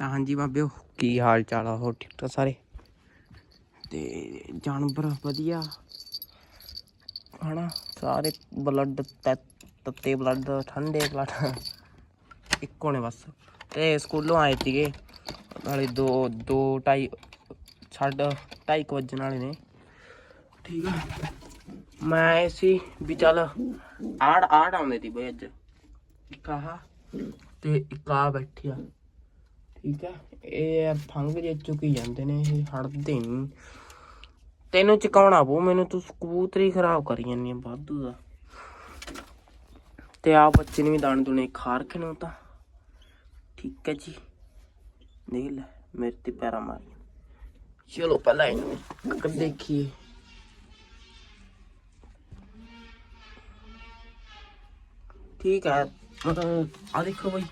ਤਾਂ ਹਾਂਜੀ ਬਾਬਿਓ। ਕੀ ਹਾਲ ਚਾਲ ਆ? ਹੋ ਠੀਕ ਠਾਕ ਸਾਰੇ? ਤੇ ਜਾਨਵਰ ਵਧੀਆ। ਹਨਾ? ਸਾਰੇ ਬਲੱਡ ਤੱਤੇ ਬਲੱਡ ਠੰਡੇ ਬਲੱਡ ਇੱਕੋ ਨੇ ਬਸ। ਤੇ ਸਕੂਲੋਂ ਆਏ ਸੀਗੇ। ਨਾਲੇ 2 2 2:30 ਛੱਡ 2:30 ਵਜਣ ਵਾਲੇ ਨੇ। ਠੀਕ ਆ। ਮੈਂ ਸੀ ਵੀ ਚੱਲ ਆੜ ਆੜ ਆਉਂਦੇ ਸੀ ਬਈ ਅੱਜ। ਇੱਕ ਆਹ ਤੇ ਇੱਕ ਆ। ਬੈਠਿਆ ਠੀਕ ਹੈ ਇਹ ਯਾਰ ਫੰਗ ਜੇ ਚੁੱਕੀ ਜਾਂਦੇ ਨੇ ਇਹ ਹੜਦੇ ਨਹੀਂ ਤੈਨੂੰ ਚਕਾਉਣਾ ਪਊ, ਮੈਨੂੰ ਤੂੰ ਕਬੂਤਰੀ ਖਰਾਬ ਕਰੀ ਜਾਂਦੀ ਆ, ਵਾਧੂ ਦਾ। ਤੇ ਆ ਬੱਚੇ ਨੇ ਵੀ ਦਾਣੇ ਦੁਣੇ ਖਾ ਰੱਖੇ ਨੇ ਉਹ ਤਾਂ। ਠੀਕ ਹੈ ਜੀ। ਦੇਖ ਲੈ, ਮੇਰੇ ਤੇ ਪੈਰਾ ਮਾਰੀ ਚਲੋ, ਪਹਿਲਾਂ ਇਹਨੂੰ ਕ- ਦੇਖੀਏ। ਠੀਕ ਹੈ ਮਤਲਬ ਆ ਦੇਖੋ ਬਈ।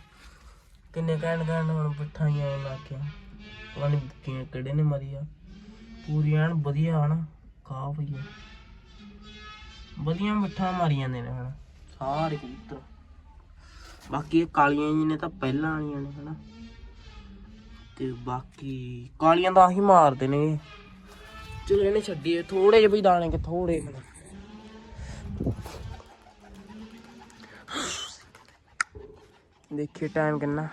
ਕਿੰਨੇ ਕਹਿਣ ਕਹਿਣ ਹੁਣ ਬਿਠਾਈਆਂ ਲਾ ਕੇ ਪਤਾ ਨਹੀਂ ਕਿਵੇਂ ਕਿਹੜੇ ਨੇ ਮਰੀ ਆ ਪੂਰੀ ਐਨ ਵਧੀਆ ਹਨ ਖਾ ਪਈ ਆ। ਵਧੀਆ ਮਿੱਠਾ ਮਾਰੀ ਜਾਂਦੇ ਨੇ ਹੁਣ ਸਾਰੇ ਕਬੂਤਰ। ਬਾਕੀ ਇਹ ਕਾਲੀਆਂ ਜੀ ਨੇ ਤਾਂ ਪਹਿਲਾਂ ਵਾਲੀਆਂ ਨੇ ਹਨਾ। ਤੇ ਬਾਕੀ ਕਾਲੀਆਂ ਦਾ ਹੀ ਮਾਰਦੇ ਨੇ। ਚਲੋ ਇਹਨੇ ਛੱਡੀਏ ਥੋੜੇ ਜਿਹੇ ਵੀ ਦਾਣੇ ਕਿ ਥੋੜੇ ਦੇਖੀਏ ਟਾਈਮ ਕਿੰਨਾ।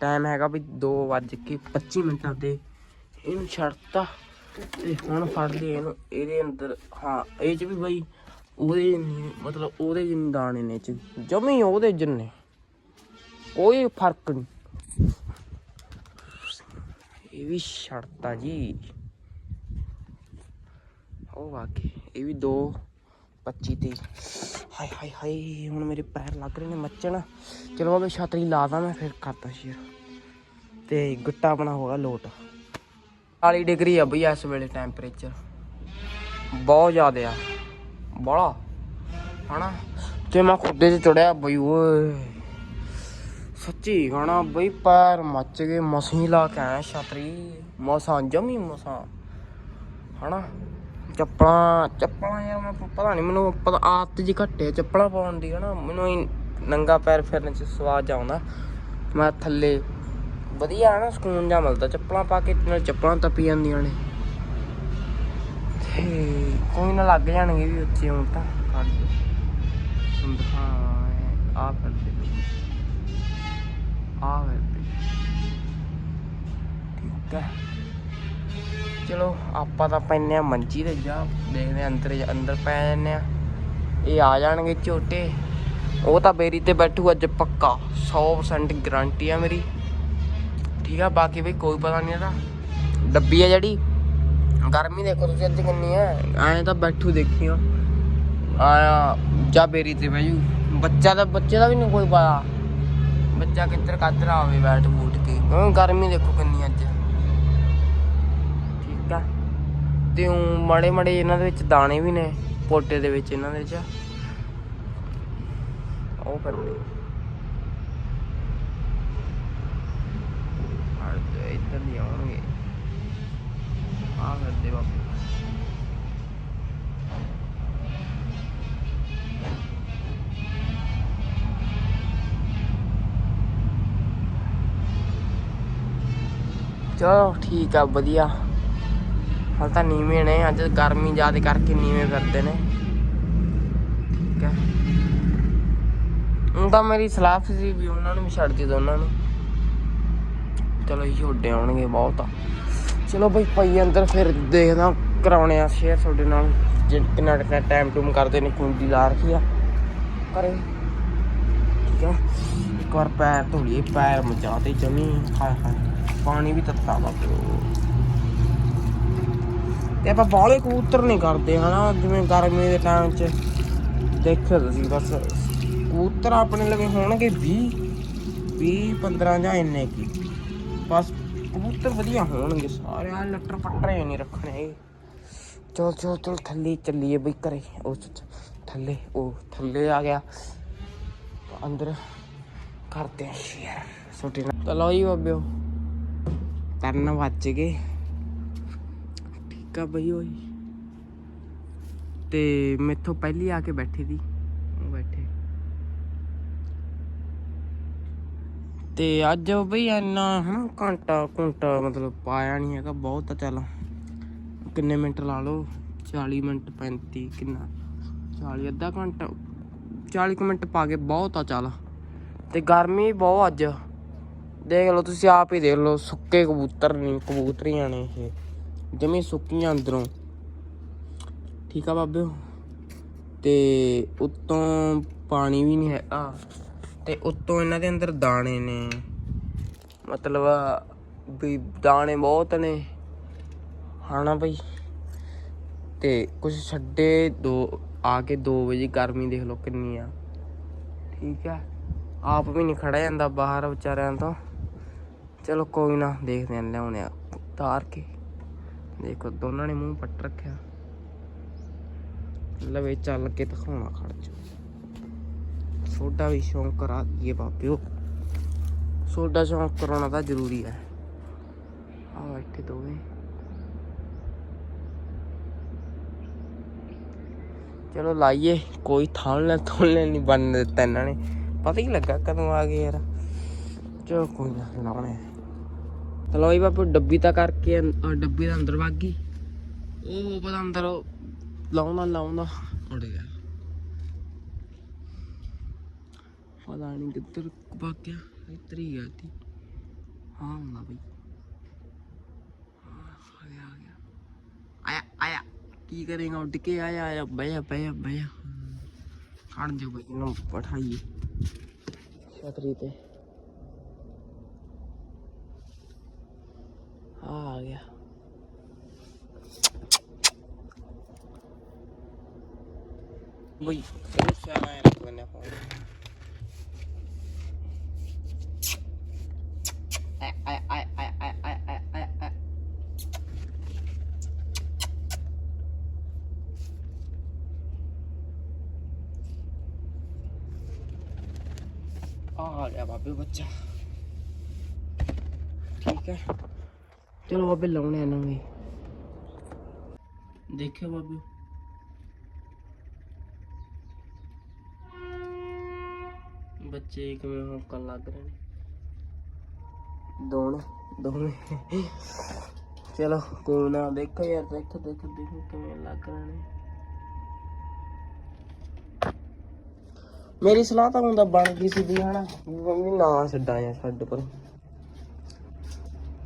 ਟਾਈਮ ਹੈਗਾ ਵੀ ਦੋ ਵੱਜ ਕੇ 2:25 ਮਿੰਟ ਤੇ ਇਹਨੂੰ ਛੱਡਤਾ ਤੇ ਹੁਣ ਫੜ ਲਈ ਇਹਨੂੰ। ਇਹਦੇ ਅੰਦਰ, ਹਾਂ, ਇਹ ਚ ਵੀ ਬਈ ਉਹਦੇ ਜਿੰਨੀ- ਮਤਲਬ ਉਹਦੇ ਜਿੰਨੇ ਦਾਣੇ ਨੇ ਇਹ ਚ। ਜਮੀ ਉਹਦੇ ਜਿੰਨੇ। ਕੋਈ ਫ਼ਰਕ ਨਹੀਂ ਇਹ ਵੀ ਛੱਡਤਾ ਜੀ। ਉਹ ਵਾਕੇ ਇਹ ਵੀ ਦੋ 25 ਤੇ ਹਾਏ ਹਾਏ ਹਾਏ, ਹੁਣ ਮੇਰੇ ਪੈਰ ਲੱਗ ਰਹੇ ਨੇ ਮੱਚਣ। ਚਲੋ ਮੈਂ ਛਤਰੀ ਲਾਦਾ ਮੈਂ, ਫਿਰ ਕਰਦਾ ਸ਼ੇਰ। ਤੇ ਗੁੱਟਾ ਆਪਣਾ ਹੋਗਾ ਲੋਟ। 40 ਡਿਗਰੀ ਆ ਬਈ ਇਸ ਵੇਲੇ ਟੈਂਪਰੇਚਰ ਬਹੁਤ ਜ਼ਿਆਦਾ ਆ। ਬੜਾ। ਹਨਾ? ਤੇ ਮੈਂ ਖੁੱਡੇ 'ਚ ਚੜਿਆ ਬਈ, ਓਏ। ਸੱਚੀ ਗਾਣਾ ਬਈ, ਪੈਰ ਮੱਚ ਗਏ। ਮਸੀਂ ਲਾ ਕੇ ਆਇਆ ਛਤਰੀ। ਮਸਾਂ, ਜਮੀ ਮਸਾਂ। ਹਨਾ? ਚੱਪਲਾਂ ਚੱਪਲਾਂ ਯਾਰ ਮੈਂ ਪਤਾ ਨਹੀਂ ਮੈਨੂੰ ਪਤਾ ਆਦਤ ਜੀ ਘੱਟੇ ਚੱਪਲਾਂ ਪਾਉਣ ਦੀ ਹਨਾ। ਮੈਨੂੰ ਹੀ ਨੰਗਾ ਪੈਰ ਫਿਰਨ ਚ ਸਵਾਦ ਆਉਂਦਾ। ਮੈਂ ਥੱਲੇ ਵਧੀਆ ਨਾ ਸਕੂਨ ਜਾ ਮਿਲਦਾ। ਚੱਪਲਾਂ ਪਾ ਕੇ ਨਾਲ ਚੱਪਲਾਂ ਤਪੀ ਜਾਂਦੀਆਂ ਨੇ। ਤੇ ਕੋਈ ਨਾ ਲੱਗ ਜਾਣਗੇ ਵੀ ਉੱਚੇ ਹੁਣ ਤਾਂ। ਕੱਢ ਦਿਖਾ। ਆ ਫਿਰਦੇ ਆ ਫਿਰਦੇ ਠੀਕ ਹੈ। ਚਲੋ, ਆਪਾਂ ਤਾਂ ਪੈਨੇ ਆ ਮੰਜੀ ਤੇ ਜਾ, ਦੇਖਦੇ ਆ ਅੰਦਰ ਅੰਦਰ ਪੈ ਜਾਂਦੇ ਆ ਇਹ ਆ ਜਾਣਗੇ ਝੋਟੇ। ਉਹ ਤਾਂ ਬੇਰੀ ਤੇ ਬੈਠੂ ਅੱਜ ਪੱਕਾ 100% ਗਾਰੰਟੀ ਆ ਮੇਰੀ। ਠੀਕ ਆ, ਬਾਕੀ ਵੀ ਕੋਈ ਪਤਾ ਨਹੀਂ ਇਹਦਾ। ਡੱਬੀ ਆ ਜਿਹੜੀ। ਗਰਮੀ ਦੇਖੋ ਤੁਸੀਂ ਅੱਜ ਕਿੰਨੀ ਆ। ਐਂ ਤਾਂ ਬੈਠੂ ਦੇਖਿਓ। ਆ ਜਾ ਬੇਰੀ ਤੇ ਬੈਜੂ ਬੱਚਾ ਦਾ ਬੱਚੇ ਦਾ ਵੀ ਨਹੀਂ ਕੋਈ ਪਤਾ। ਬੱਚਾ ਕਿੱਧਰ ਕਾਦਰ ਆਵੇ ਬੈਠ ਬੂਟ ਕੇ ਗਰਮੀ ਦੇਖੋ ਕਿੰਨੀ ਅੱਜ ਠੀਕ ਆ ਤੇ ਉਹ ਮੜੇ ਮੜੇ ਇਹਨਾਂ ਦੇ ਵਿੱਚ ਦਾਣੇ ਵੀ ਨੇ, ਪੋਟੇ ਦੇ ਵਿੱਚ ਇਹਨਾਂ ਦੇ ਵਿੱਚ। ਉਹ ਕਰਦੇ ਆਹ ਇੱਧਰ ਨਹੀਂ ਆਉਣਗੇ। ਆ ਕਰਦੇ ਬਾਬੇ। ਚਲੋ ਠੀਕ ਆ, ਵਧੀਆ। ਹਾਲ ਤਾਂ ਨੀਵੇਂ ਨੇ, ਅੱਜ ਗਰਮੀ ਜ਼ਿਆਦਾ ਕਰਕੇ ਨੀਵੇਂ ਫਿਰਦੇ ਨੇ। ਠੀਕ ਹੈ। ਹੁਣ ਤਾਂ ਮੇਰੀ ਸਲਾਹ ਸੀ ਵੀ ਉਹਨਾਂ ਨੂੰ ਵੀ ਛੱਡ ਦੇ ਦੋਨਾਂ ਨੂੰ। ਚਲੋ ਇਹ ਛੋਡੇ ਆਉਣਗੇ ਬਹੁਤ ਆ। ਚਲੋ ਬਈ ਪਈ ਅੰਦਰ ਫਿਰ ਦੇਖਦਾ, ਕਰਾਉਣੇ ਆ ਸ਼ੇਅਰ ਤੁਹਾਡੇ ਨਾਲ। ਜੇ, ਕਿੰਨਾ ਕਿੰਨਾ ਟਾਈਮ ਟੂਮ ਕਰਦੇ ਨੇ, ਕੁੰਡੀ ਲਾ ਰੱਖੀ ਆ। ਕਰੇ ਠੀਕ ਹੈ। ਇੱਕ ਵਾਰ ਪੈਰ ਧੋ ਲਈਏ, ਪੈਰ ਮਚਾਤੇ ਜਮੀ। ਹਾਏ ਹਾਏ, ਪਾਣੀ ਵੀ ਤੱਤਾ ਬਾਬੇ ਤੇ ਆਪਾਂ ਬਾਲੇ ਕਬੂਤਰ ਨਹੀਂ ਕਰਦੇ ਹਨਾ, ਜਿਵੇਂ ਗਰਮੀ ਦੇ ਟਾਈਮ 'ਚ। ਦੇਖੋ ਤੁਸੀਂ ਬਸ, ਕਬੂਤਰ ਆਪਣੇ ਲਵੇ ਹੋਣਗੇ 20 20 15 ਜਾਂ ਇੰਨੇ ਕੀ। ਬਸ ਕਬੂਤਰ ਵਧੀਆ ਹੋਣਗੇ ਸਾਰੇ। ਆ ਲੱਟਰ ਪੱਟਰੇ ਨਹੀਂ ਰੱਖਣੇ। ਚਲ ਚਲ ਚਲ, ਥੱਲੇ ਚੱਲੀਏ ਬਈ ਕਰੇ ਉਹ ਥੱਲੇ ਉਹ ਥੱਲੇ ਆ ਗਿਆ। ਅੰਦਰ ਕਰਦੇ ਆ ਸ਼ੇਅਰ। ਛੋਟੇ ਨਾਲ। ਜੀ, ਬਾਬਿਓ। ਤਰਨ ਵੱਜ ਗਏ। ਠੀਕ ਆ ਬਈ ਓਏ। ਤੇ ਮੈਥੋਂ ਪਹਿਲੀ ਆ ਕੇ ਬੈਠੀ ਦੀ। ਉਹ ਬੈਠੇ। ਤੇ ਅੱਜ ਬਈ ਇੰਨਾ ਹਨਾ ਘੰਟਾ ਘੰਟਾ ਮਤਲਬ ਪਾਇਆ ਨਹੀਂ ਹੈਗਾ, ਬਹੁਤ ਚੱਲ। ਕਿੰਨੇ ਮਿੰਟ ਲਾ ਲਓ? 40 ਮਿੰਟ 35 ਕਿੰਨਾ? 40 ਅੱਧਾ ਘੰਟਾ। 40 ਕੁ ਮਿੰਟ ਪਾ ਕੇ ਬਹੁਤ ਆ ਚੱਲ। ਤੇ ਗਰਮੀ ਬਹੁਤ ਅੱਜ। ਦੇਖ ਲਓ ਤੁਸੀਂ ਆਪ ਹੀ ਦੇਖ ਲਓ, ਸੁੱਕੇ ਕਬੂਤਰ ਨਹੀਂ ਕਬੂਤਰੀਆਂ ਨੇ ਇਹ। ਜਮੀ ਸੁੱਕੀਆਂ ਅੰਦਰੋਂ। ਠੀਕ ਆ ਬਾਬੇ? ਤੇ ਉੱਤੋਂ ਪਾਣੀ ਵੀ ਨਹੀਂ ਹੈਗਾ। ਤੇ ਉੱਤੋਂ ਇਹਨਾਂ ਦੇ ਅੰਦਰ ਦਾਣੇ ਨੇ। ਮਤਲਬ ਵੀ ਦਾਣੇ ਬਹੁਤ ਨੇ। ਹਨਾ ਬਈ? ਤੇ ਕੁਝ ਛੱਡੇ ਦੋ, ਆ ਕੇ 2 ਵਜੇ ਗਰਮੀ ਦੇਖ ਲਓ ਕਿੰਨੀ ਆ। ਠੀਕ ਹੈ ਆਪ ਵੀ ਨਹੀਂ ਖੜਾ ਜਾਂਦਾ ਬਾਹਰ ਵਿਚਾਰਿਆਂ ਤੋਂ। ਚਲੋ ਕੋਈ ਨਾ, ਦੇਖਦੇ ਆਂ ਲਿਆਉਣੇ ਆ ਉਤਾਰ ਕੇ। ਦੇਖੋ, ਦੋਨਾਂ ਨੇ ਮੂੰਹ ਪੱਟ ਰੱਖਿਆ। ਲਵੇ ਚੱਲ ਕੇ ਦਿਖਾਉਣਾ ਖੜ ਜਾ ਸੋਡਾ ਵੀ ਸ਼ੌਂਕ ਕਰਾ ਦਈਏ ਬਾਬਿਓ। ਸੋਡਾ ਸ਼ੌਂਕ ਕਰਾਉਣਾ ਤਾਂ ਜ਼ਰੂਰੀ ਹੈ। ਆ ਬੈਠੇ ਦੋਵੇਂ। ਚਲੋ ਲਾਈਏ, ਕੋਈ ਥਾਲ ਲੈ ਥੋਲ ਨਹੀਂ ਬਣ ਦਿੱਤਾ ਇਹਨਾਂ ਨੇ। ਪਤਾ ਹੀ ਲੱਗਾ ਕਦੋਂ ਆ ਗਏ ਯਾਰ। ਚਲੋ ਕੋਈ ਨਾ, ਲਾਉਣੇ ਚਲੋ ਇਹ ਬਾਪੂ ਡੱਬੀ ਤਾਂ ਕਰਕੇ ਡੱਬੀ ਦੇ ਅੰਦਰ ਵਗ ਗਈ। ਉਹ ਪਤਾ ਅੰਦਰ ਲਾਉਂਦਾ ਲਾਉਂਦਾ। ਉੜ ਗਿਆ। ਪਤਾ ਨਹੀਂ ਕਿੱਧਰ ਵਗ ਗਿਆ ਇੱਧਰ ਹੀ ਗਿਆ ਤੀ ਹਾਂ ਹੁੰਦਾ ਬਈ। ਆਇਆ ਆਇਆ। ਕੀ ਕਰੇਗਾ ਉੱਡ ਕੇ ਆਇਆ ਆਇਆ। ਬਈਆ ਬਈਆ ਬਈਆ ਖੜ ਜਾ ਬਈ ਇਹਨੂੰ ਪਠਾਈਏ ਛਤਰੀ ਤੇ। Boy, ano siya na ako? Ay, ay, ay, ay, ay, चलो अभी लौने आना बाबू ਬੱਚੇ ਕਿਵੇਂ ਹੋਕਣ ਲੱਗ ਰਹੇ ਨੇ? ਦੋਨੇ ਦੋਨੇ ਚਲੋ, ਕੋਈ ਨਾ, ਦੇਖੋ ਯਾਰ, ਦੇਖੋ ਦੇਖੋ ਦੇਖੋ ਕਿਵੇਂ ਲੱਗ ਰਹੇ ਨੇ। ਮੇਰੀ ਸਲਾਹ ਤਾਂ ਹੁੰਦਾ ਬਣ ਗਈ ਸੀ ਵੀ ਹਨਾ ਮੰਮੀ ਨਾ ਛੱਡਾਂ ਯਾਰ ਛੱਡ ਪਰ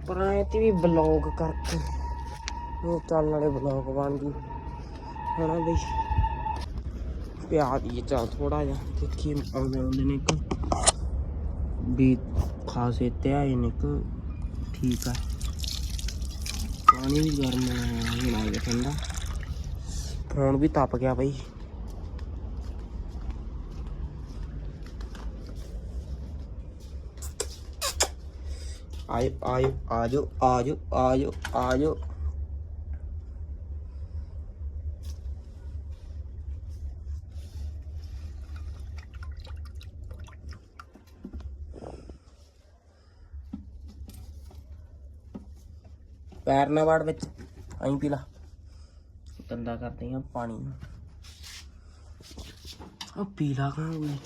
ਪਰ ਐ ਤੇ ਵੀ ਬਲੌਗ ਕਰਕੇ ਉਹ ਚੱਲਣ ਵਾਲੇ ਬਲੌਗ ਬਣ ਗਈ। ਹਨਾ ਬਈ। ਪਿਆ ਦੀ ਚੱਲ ਥੋੜਾ ਜਿਹਾ ਦੇਖੀ ਆਉਂਦੇ ਆਉਂਦੇ ਨੇ ਇੱਕ ਵੀ ਖਾਸੇ ਤੇ ਆਏ ਨੇ ਇੱਕ ਠੀਕ ਆ। ਪਾਣੀ ਵੀ ਗਰਮ ਹੁਣ ਆ ਠੰਡਾ। ਫੋਨ ਵੀ ਤਪ ਗਿਆ ਬਈ। ਆਇਓ ਆਇਓ, ਆਜੋ ਆਜੋ ਆਜੋ ਆਜੋ। ਪੈਰ ਨਾ ਵੜ ਵਿੱਚ। ਆਈ ਪੀ ਲਾ। ਗੰਦਾ ਕਰਦੇ ਆ ਪਾਣੀ। ਨੂੰ ਆ ਪੀ ਲਾ ਕੋਈ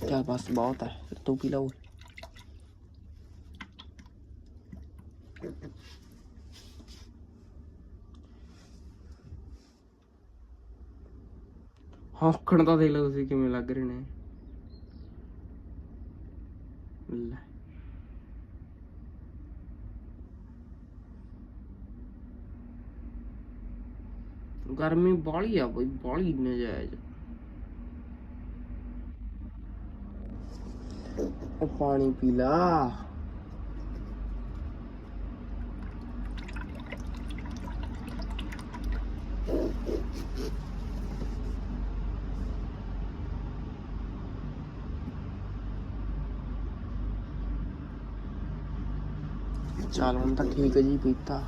ਚੱਲ ਬਸ ਬਹੁਤ ਹੈ ਫਿਰ ਤੂੰ ਪੀ ਲਾ ਓਏ ਹੌਕਣ ਤਾਂ ਦੇਖ ਲਓ ਤੁਸੀਂ ਕਿਵੇਂ ਲੱਗ ਰਹੇ ਨੇ? बिस्मिल्लाह गर्मी तो बड़ी है भाई बड़ी नजायज पानी पीला ਚੱਲ ਹੁਣ ਤਾਂ ਠੀਕ ਹੈ ਜੀ ਪੀਤਾ।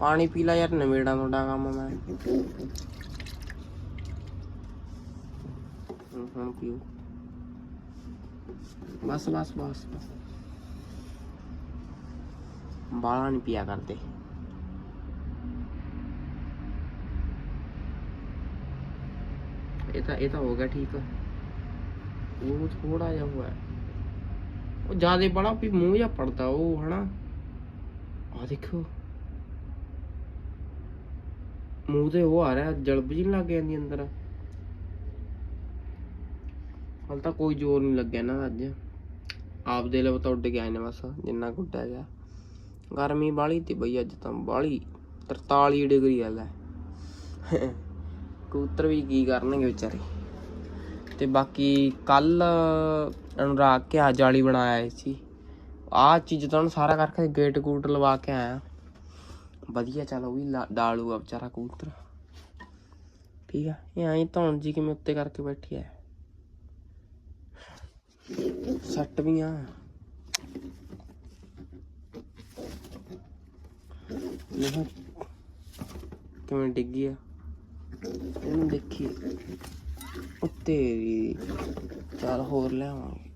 ਪਾਣੀ ਪੀ ਲੈ ਯਾਰ, ਨਵੇੜਾ ਤੁਹਾਡਾ ਕੰਮ ਮੈਂ। ਹੁਣ ਪੀਓ। ਬਸ ਬਸ ਬਸ ਬਾਲਾ ਨਹੀਂ ਪੀਆ ਕਰਦੇ। ਇਹ ਤਾਂ ਇਹ ਤਾਂ ਹੋ ਗਿਆ ਠੀਕ। ਉਹ ਥੋੜਾ ਜਿਹਾ ਹੋਇਆ। ਉਹ ਜਿਆਦੇ ਬੜਾ ਵੀ ਮੂੰਹ ਜਿਹਾ ਪੜਦਾ ਉਹ, ਹਨਾ? ਆ ਦੇਖੋ। ਮੂੰਹ ਤੇ ਉਹ ਆ ਰਿਹਾ, ਜਲਬ ਜੀ ਲੱਗ ਜਾਂਦੀ ਅੰਦਰ। ਹਾਲ ਤਾਂ ਕੋਈ ਜ਼ੋਰ ਨਹੀਂ ਲੱਗਿਆ ਨਾ ਅੱਜ। ਆਪ ਦੇ ਲਈ ਤਾਂ ਉੱਡ ਗਿਆ ਇਹਨੇ ਬਸ, ਜਿੰਨਾ ਕੁ ਗਿਆ। ਗਰਮੀ ਬਾਲੀ ਤੇ ਬਈ ਅੱਜ ਤਾਂ ਬਾਲੀ 43 ਡਿਗਰੀ ਆ ਲੈ। ਕਬੂਤਰ ਵੀ ਕੀ ਕਰਨਗੇ ਵਿਚਾਰੇ। ਤੇ ਬਾਕੀ ਕੱਲ ਅਨੁਰਾਗ ਕੇ ਆ ਜਾਲੀ ਬਣਾਇਆ ਸੀ। ਆਹ ਚੀਜ਼ ਤਾਂ ਉਹਨੂੰ ਸਾਰਾ ਕਰਕੇ ਗੇਟ ਗੂਟ ਲਵਾ ਕੇ ਆਇਆ। ਵਧੀਆ, ਚੱਲ ਉਹ ਵੀ ਲਾ- ਡਾਲੂਗਾ ਵਿਚਾਰਾ ਕਬੂਤਰ। ਠੀਕ ਆ, ਇਹ ਐਂ ਧੌਣ ਜੀ ਕਿਵੇਂ ਉੱਤੇ ਕਰਕੇ ਬੈਠੀ ਐ ਸੱਟ ਵੀ ਆ। ਕਿਵੇਂ ਡਿੱਗੀ ਆ? ਇਹਨੂੰ ਦੇਖੀ ਉੱਤੇ ਵੀ ਚੱਲ ਹੋਰ ਲਿਆਵਾਂਗੇ।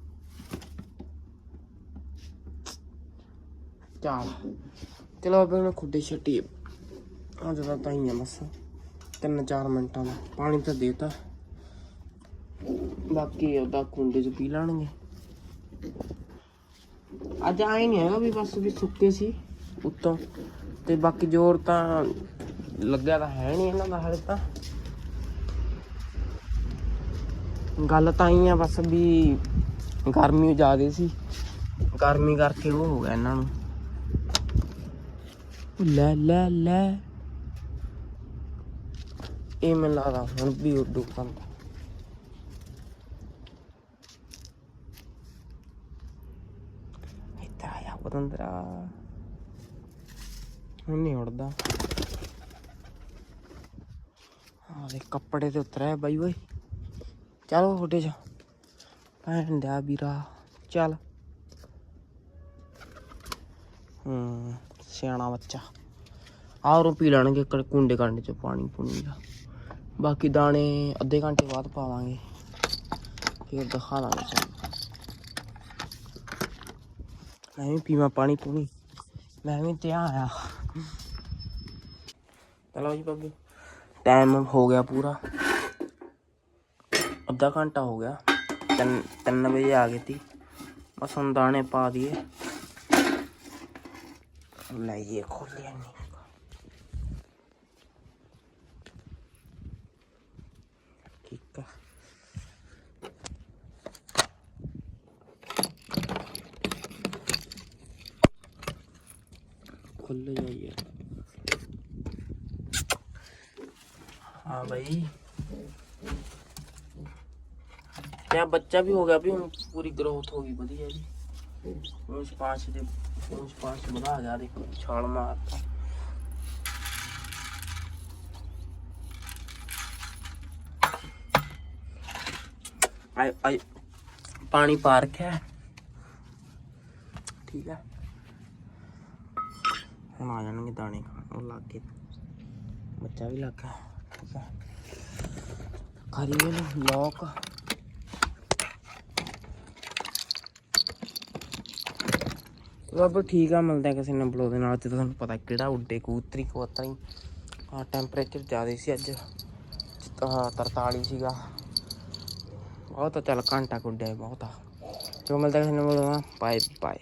ਚੱਲ। ਚਲੋ ਆਪਾਂ ਨੂੰ ਖੁੱਡੇ ਛੱਟੀ ਆ ਜਦੋਂ ਤਾਂ ਹੀ ਆ ਬਸ। ਤਿੰਨ ਚਾਰ ਮਿੰਟਾਂ ਦਾ। ਪਾਣੀ ਤਾਂ ਦੇਤਾ ਬਾਕੀ ਉਹਦਾ ਕੁੰਡੇ ਚ ਪੀ ਲੈਣਗੇ। ਅੱਜ ਆਏ ਨਹੀਂ ਹੈਗਾ ਵੀ ਬਸ ਵੀ ਸੁੱਕੇ ਸੀ ਉੱਤੋਂ। ਤੇ ਬਾਕੀ ਜ਼ੋਰ ਤਾਂ ਲੱਗਿਆ ਤਾਂ ਹੈ ਨਹੀਂ ਇਹਨਾਂ ਦਾ ਹਲੇ ਤਾਂ। ਗੱਲ ਤਾਂ ਹੀ ਆ ਬਸ ਵੀ ਗਰਮੀ ਜ਼ਿਆਦੇ ਸੀ। ਗਰਮੀ ਕਰਕੇ ਉਹ ਹੋ ਗਿਆ ਇਹਨਾਂ ਨੂੰ। ਲੈ ਲੈ ਲੈ। ਇਹ ਮੈਨੂੰ ਲੱਗਦਾ ਹੁਣ ਵੀ ਉੱਡੂ ਪੰਦਾ ਇੱਧਰ ਆਇਆ ਬਦੰਦਰਾ ਹੁਣ ਨਹੀਂ ਉੜਦਾ ਆ ਦੇ ਕੱਪੜੇ ਤੇ ਉਤਰਿਆ ਬਾਈ ਓਏ। ਚਲੋ ਉੱਡੇ 'ਚ ਭੈਣ ਦਾ ਵੀਰਾ, ਚੱਲ। ਹੂੰ, ਸਿਆਣਾ ਬੱਚਾ। ਆਰੋਂ ਪੀ ਲੈਣਗੇ ਕੁੰਡੇ ਕੰਡੇ ਚ ਪਾਣੀ ਪੂਣੀ ਦਾ। ਬਾਕੀ ਦਾਣੇ ਅੱਧੇ ਘੰਟੇ ਬਾਅਦ ਪਾਵਾਂਗੇ। ਫਿਰ ਦਿਖਾ ਲਾਂਗੇ ਤੁਹਾਨੂੰ ਮੈਂ ਵੀ ਪੀਵਾਂ ਪਾਣੀ ਪੂਣੀ। ਮੈਂ ਵੀ ਧਿਆਨ ਆਇਆ ਚਲੋ ਜੀ ਬੱਬੂ ਟਾਈਮ ਹੋ ਗਿਆ ਪੂਰਾ। ਅੱਧਾ ਘੰਟਾ ਹੋ ਗਿਆ। ਤਿੰਨ ਤਿੰਨ ਵਜੇ ਆ ਗਈ ਤੀ। ਬਸ ਹੁਣ ਦਾਣੇ ਪਾ ਦਈਏ ਲੈ ਇਹ ਖੋਲਿਆ ਨਹੀਂ ਯਾ ਬੱਚਾ ਵੀ ਹੋ ਗਿਆ ਵੀ ਹੁਣ ਪੂਰੀ ਗਰੋਥ ਹੋ ਗਈ, ਵਧੀਆ ਜੀ। ਉਸ ਪਾਸ ਦੇ ਉਸ ਪਾਸ ਬਣਾ ਜਾ ਦੇਖੋ ਛਾਲ ਮਾਰਤਾ। ਆਈ ਆਈ ਪਾਣੀ ਪਾ ਰੱਖਿਆ ਹੈ। ਠੀਕ ਹੈ। ਹੁਣ ਆ ਜਾਣਗੇ ਦਾਣੇ ਖਾਣ, ਉਹ ਲੱਗ ਗਏ। ਬੱਚਾ ਵੀ ਲੱਗ ਗਿਆ। ਠੀਕ ਹੈ। ਕਰੀਏ ਲੋਕ ਰੱਬ ਠੀਕ ਆ, ਮਿਲਦੇ ਕਿਸੇ ਨੇ ਬਲੋ ਦੇ ਨਾਲ ਤੇ ਤੁਹਾਨੂੰ ਪਤਾ ਕਿਹੜਾ ਉੱਡੇ ਕੂਤਰੀ ਕੋਤਰੀ ਆ ਟੈਂਪਰੇਚਰ ਜ਼ਿਆਦਾ ਸੀ ਅੱਜ। ਆਹ 43 ਸੀਗਾ। ਬਹੁਤ ਚੱਲ, ਘੰਟਾ ਕੁੱਡਿਆ ਬਹੁਤ। ਆ ਜੋ ਮਿਲਦਾ ਕਿਸੇ ਨੇ ਬਲੋ ਬਾਏ ਬਾਏ